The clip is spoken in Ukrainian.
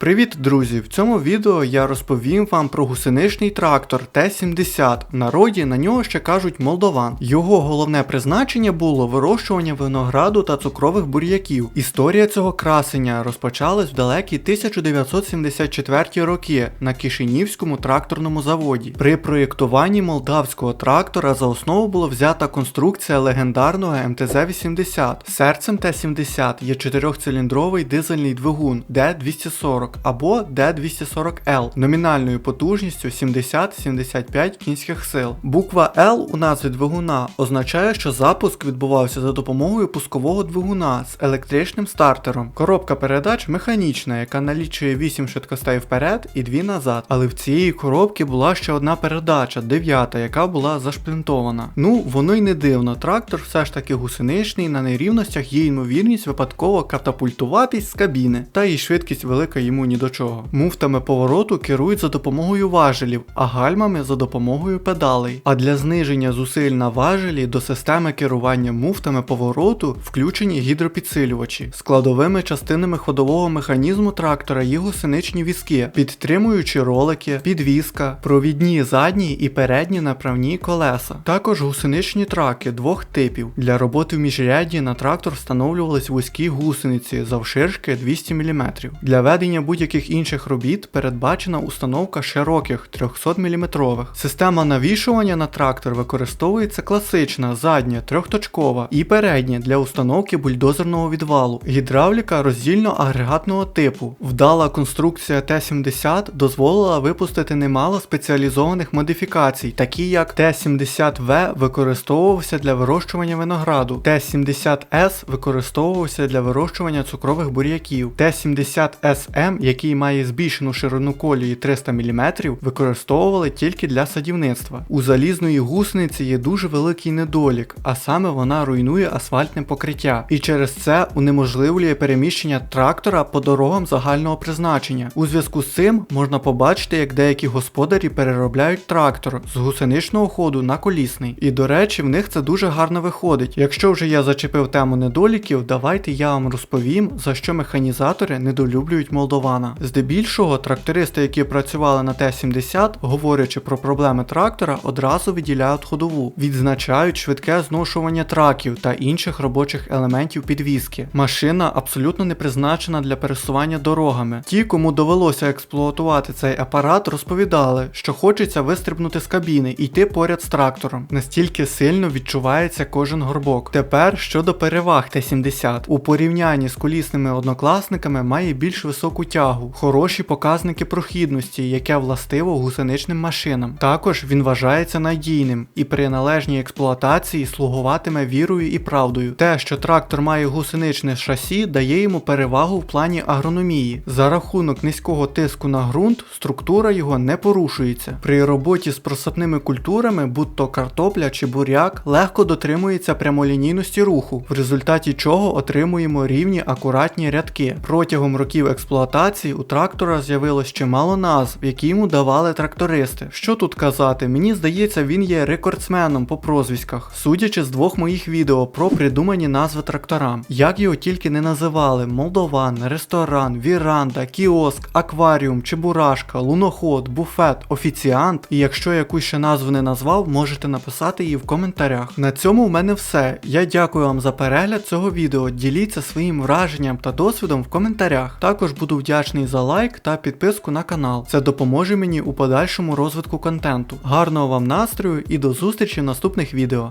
Привіт, друзі! В цьому відео я розповім вам про гусеничний трактор Т-70. В народі на нього ще кажуть молдован. Його головне призначення було вирощування винограду та цукрових бур'яків. Історія цього красення розпочалась в далекі 1974 роки на Кишинівському тракторному заводі. При проєктуванні молдавського трактора за основу була взята конструкція легендарного МТЗ-80. Серцем Т-70 є чотирьохциліндровий дизельний двигун Д-240 або Д-240Л номінальною потужністю 70-75 кінських сил. Буква Л у назві двигуна означає, що запуск відбувався за допомогою пускового двигуна з електричним стартером. Коробка передач механічна, яка налічує 8 швидкостей вперед і 2 назад. Але в цієї коробки була ще одна передача, дев'ята, яка була зашплінтована. Ну, воно й не дивно. Трактор все ж таки гусеничний, на нерівностях є ймовірність випадково катапультуватись з кабіни, та і швидкість велика йому ні до чого. Муфтами повороту керують за допомогою важелів, а гальмами за допомогою педалей. А для зниження зусиль на важелі до системи керування муфтами повороту включені гідропідсилювачі. Складовими частинами ходового механізму трактора є гусеничні візки, підтримуючі ролики, підвізка, провідні задні і передні направні колеса. Також гусеничні траки двох типів. Для роботи в міжрядді на трактор встановлювались вузькі гусениці завширшки 200 мм. Для ведення будь-яких інших робіт передбачена установка широких 300 мм. Система навішування на трактор використовується класична, задня, трьохточкова і передня для установки бульдозерного відвалу. Гідравліка роздільно-агрегатного типу. Вдала конструкція Т-70 дозволила випустити немало спеціалізованих модифікацій, такі як Т-70В використовувався для вирощування винограду, Т-70С використовувався для вирощування цукрових бур'яків, Т-70СМ, який має збільшену ширину колії 300 мм, використовували тільки для садівництва. У залізної гусениці є дуже великий недолік, а саме вона руйнує асфальтне покриття, і через це унеможливлює переміщення трактора по дорогам загального призначення. У зв'язку з цим можна побачити, як деякі господарі переробляють трактор з гусеничного ходу на колісний. І до речі, в них це дуже гарно виходить. Якщо вже я зачепив тему недоліків, давайте я вам розповім, за що механізатори недолюблюють молдована. Здебільшого трактористи, які працювали на Т-70, говорячи про проблеми трактора, одразу виділяють ходову, відзначають швидке зношування траків та інших робочих елементів підвіски. Машина абсолютно не призначена для пересування дорогами. Ті, кому довелося експлуатувати цей апарат, розповідали, що хочеться вистрибнути з кабіни і йти поряд з трактором. Настільки сильно відчувається кожен горбок. Тепер щодо переваг Т-70. У порівнянні з колісними однокласниками має більш високу тягу, хороші показники прохідності, яке властиво гусеничним машинам. Також він вважається надійним і при належній експлуатації слугуватиме вірою і правдою. Те, що трактор має гусеничне шасі, дає йому перевагу в плані агрономії. За рахунок низького тиску на ґрунт, структура його не порушується. При роботі з просапними культурами, будь то картопля чи буряк, легко дотримується прямолінійності руху, в результаті чого отримуємо рівні акуратні рядки. Протягом років експлуатації у трактора з'явилось чимало назв, які йому давали трактористи. Що тут казати, мені здається, він є рекордсменом по прозвиськах, судячи з двох моїх відео про придумані назви тракторам. Як його тільки не називали: Молдован, ресторан, віранда, кіоск, акваріум, чебурашка, луноход, буфет, офіціант. І якщо якусь ще назву не назвав, можете написати її в коментарях. На цьому в мене все. Я дякую вам за перегляд цього відео. Діліться своїм враженням та досвідом в коментарях. Також буду вдячний за лайк та підписку на канал. Це допоможе мені у подальшому розвитку контенту. Гарного вам настрою і до зустрічі в наступних відео.